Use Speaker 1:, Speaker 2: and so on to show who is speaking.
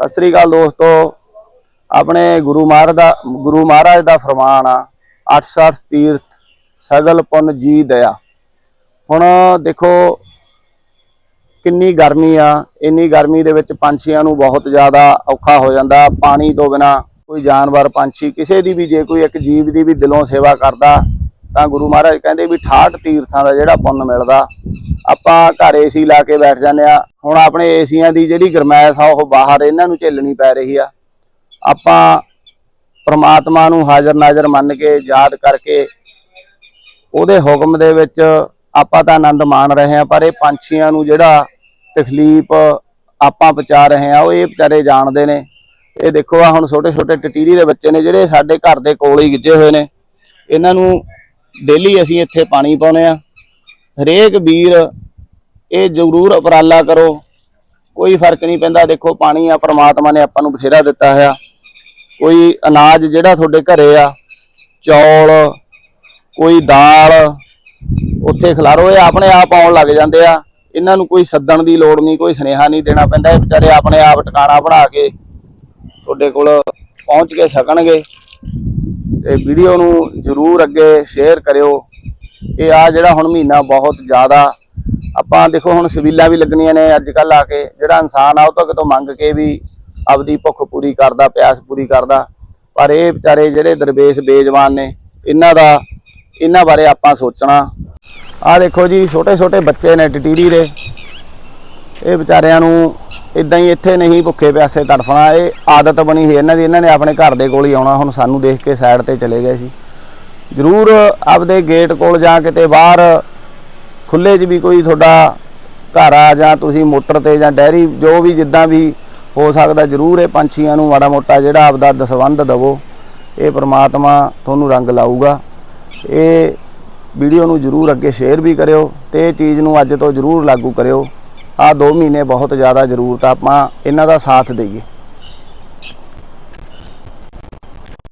Speaker 1: ਸਤਿ ਸ੍ਰੀ ਅਕਾਲ ਦੋਸਤੋ। ਆਪਣੇ ਗੁਰੂ ਮਹਾਰਾਜ ਦਾ ਗੁਰੂ ਮਹਾਰਾਜ ਦਾ ਫਰਮਾਨ ਆ 88 ਤੀਰਥ, ਸਗਲ ਪੁੰਨ ਜੀ ਦਇਆ। ਹੁਣ ਦੇਖੋ, ਕਿੰਨੀ ਗਰਮੀ ਆ, ਇੰਨੀ ਗਰਮੀ ਦੇ ਵਿੱਚ ਪੰਛੀਆਂ ਨੂੰ ਬਹੁਤ ਜ਼ਿਆਦਾ ਔਖਾ ਹੋ ਜਾਂਦਾ। ਪਾਣੀ ਤੋਂ ਬਿਨਾ ਕੋਈ ਜਾਨਵਰ, ਪੰਛੀ, ਕਿਸੇ ਦੀ ਵੀ ਜੇ ਕੋਈ ਇੱਕ ਜੀਵ ਦੀ ਵੀ ਦਿਲੋਂ ਸੇਵਾ ਕਰਦਾ, ਤਾਂ ਗੁਰੂ ਮਹਾਰਾਜ ਕਹਿੰਦੇ ਵੀ 68 ਤੀਰਥਾਂ ਦਾ ਜਿਹੜਾ ਪੁੰਨ ਮਿਲਦਾ। ਆਪਾਂ ਘਰ ਏਸੀ ਲਾ ਕੇ ਬੈਠ ਜਾਂਦੇ ਆ। ਹੁਣ ਆਪਣੇ ਏਸੀਆਂ ਦੀ ਜਿਹੜੀ ਗਰਮੈਸ਼ ਆ, ਉਹ ਬਾਹਰ ਇਹਨਾਂ ਨੂੰ ਝੇਲਣੀ ਪੈ ਰਹੀ ਆ। ਆਪਾਂ ਪਰਮਾਤਮਾ ਨੂੰ ਹਾਜ਼ਰ ਨਾਜ਼ਰ ਮੰਨ ਕੇ, ਯਾਦ ਕਰਕੇ ਉਹਦੇ ਹੁਕਮ ਦੇ ਵਿੱਚ ਆਪਾਂ ਤਾਂ ਆਨੰਦ ਮਾਣ ਰਹੇ ਹਾਂ ਪਰ ਇਹ ਪੰਛੀਆਂ ਨੂੰ ਜਿਹੜਾ ਤਕਲੀਫ ਆਪਾਂ ਪਹੁੰਚਾ ਰਹੇ ਹਾਂ ਉਹ ਇਹ ਵਿਚਾਰੇ ਜਾਣਦੇ ਨੇ। ਇਹ ਦੇਖੋ ਆ ਹੁਣ ਛੋਟੇ ਛੋਟੇ ਟਟੀਰੀ ਦੇ ਬੱਚੇ ਨੇ, ਜਿਹੜੇ ਸਾਡੇ ਘਰ ਦੇ ਕੋਲ ਹੀ ਗਿੱਜੇ ਹੋਏ ਨੇ। ਇਹਨਾਂ ਨੂੰ ਡੇਲੀ ਅਸੀਂ ਇੱਥੇ ਪਾਣੀ ਪਾਉਨੇ ਆ। ਹਰੇਕ ਵੀਰ ਇਹ ਜ਼ਰੂਰ ਉਪਰਾਲਾ ਕਰੋ। ਕੋਈ ਫ਼ਰਕ ਨਹੀਂ ਪੈਂਦਾ। ਦੇਖੋ, ਪਾਣੀ ਆ, ਪ੍ਰਮਾਤਮਾ ਨੇ ਆਪਾਂ ਨੂੰ ਬਥੇਰਾ ਦਿੱਤਾ ਹੋਇਆ। ਕੋਈ ਅਨਾਜ ਜਿਹੜਾ ਤੁਹਾਡੇ ਘਰੇ ਆ, ਚੌਲ, ਕੋਈ ਦਾਲ, ਉੱਥੇ ਖਿਲਾਰੋ, ਇਹ ਆਪਣੇ ਆਪ ਆਉਣ ਲੱਗ ਜਾਂਦੇ ਆ। ਇਹਨਾਂ ਨੂੰ ਕੋਈ ਸੱਦਣ ਦੀ ਲੋੜ ਨਹੀਂ, ਕੋਈ ਸੁਨੇਹਾ ਨਹੀਂ ਦੇਣਾ ਪੈਂਦਾ। ਇਹ ਵਿਚਾਰੇ ਆਪਣੇ ਆਪ ਟਿਕਾਣਾ ਬਣਾ ਕੇ ਤੁਹਾਡੇ ਕੋਲ ਪਹੁੰਚ ਕੇ ਸਕਣਗੇ ਤੇ ਵੀਡੀਓ ਨੂੰ ਜਰੂਰ ਅੱਗੇ ਸ਼ੇਅਰ ਕਰਿਓ। ਇਹ ਆ ਜਿਹੜਾ ਹੁਣ ਮਹੀਨਾ ਬਹੁਤ ਜ਼ਿਆਦਾ, ਆਪਾਂ ਦੇਖੋ ਹੁਣ ਸਬੀਲਾਂ ਵੀ ਲੱਗਣੀਆਂ ਨੇ ਅੱਜ ਕੱਲ ਆ ਕੇ, ਜਿਹੜਾ ਇਨਸਾਨ ਆ ਉਹ ਤੋਂ ਕਿਤੋਂ ਮੰਗ ਕੇ ਵੀ ਆਪਦੀ ਭੁੱਖ ਪੂਰੀ ਕਰਦਾ, ਪਿਆਸ ਪੂਰੀ ਕਰਦਾ, ਪਰ ਇਹ ਵਿਚਾਰੇ ਜਿਹੜੇ ਦਰਵੇਸ਼ ਬੇਜਵਾਨ ਨੇ, ਇਹਨਾਂ ਦਾ, ਇਹਨਾਂ ਬਾਰੇ ਆਪਾਂ ਸੋਚਣਾ। ਆ ਦੇਖੋ ਜੀ ਛੋਟੇ ਛੋਟੇ ਬੱਚੇ ਨੇ ਟਟੀਰੀ ਦੇ। ਇਹ ਵਿਚਾਰਿਆਂ ਨੂੰ ਇਦਾਂ ਹੀ ਇੱਥੇ ਨਹੀਂ ਭੁੱਖੇ ਪਿਆਸੇ ਤੜਫਣਾ, ਇਹ ਆਦਤ ਬਣੀ ਹੋਈ ਇਹਨਾਂ ਦੀ, ਇਹਨਾਂ ਨੇ ਆਪਣੇ ਘਰ ਦੇ ਕੋਲ ਹੀ ਆਉਣਾ, ਹੁਣ ਸਾਨੂੰ ਦੇਖ ਕੇ ਸਾਈਡ ਤੇ ਚਲੇ ਗਏ ਸੀ। ਜ਼ਰੂਰ ਆਪਦੇ ਗੇਟ ਕੋਲ ਜਾਂ ਕਿਤੇ ਬਾਹਰ ਖੁੱਲੇ 'ਚ ਵੀ ਕੋਈ ਤੁਹਾਡਾ ਘਰ ਆ ਜਾਂ ਤੁਸੀਂ ਮੋਟਰ ਤੇ ਜਾਂ ਡੈਰੀ ਜੋ ਵੀ ਜਿੱਦਾਂ ਵੀ ਹੋ ਸਕਦਾ ਜ਼ਰੂਰ ਇਹ ਪੰਛੀਆਂ ਨੂੰ ਮਾੜਾ ਮੋਟਾ ਜਿਹੜਾ ਆਪਦਾ ਦਸਵੰਧ ਦਵੋ। ਇਹ ਪ੍ਰਮਾਤਮਾ ਤੁਹਾਨੂੰ ਰੰਗ ਲਾਊਗਾ। ਇਹ ਵੀਡੀਓ ਨੂੰ ਜਰੂਰ ਅੱਗੇ ਸ਼ੇਅਰ ਵੀ ਕਰਿਓ ਤੇ ਇਹ ਚੀਜ਼ ਨੂੰ ਅੱਜ ਤੋਂ ਜਰੂਰ ਲਾਗੂ ਕਰਿਓ। ਆ 2 ਮਹੀਨੇ ਬਹੁਤ ਜ਼ਿਆਦਾ ਜ਼ਰੂਰਤ ਆਪਾਂ ਇਹਨਾਂ ਦਾ ਸਾਥ ਦਈਏ।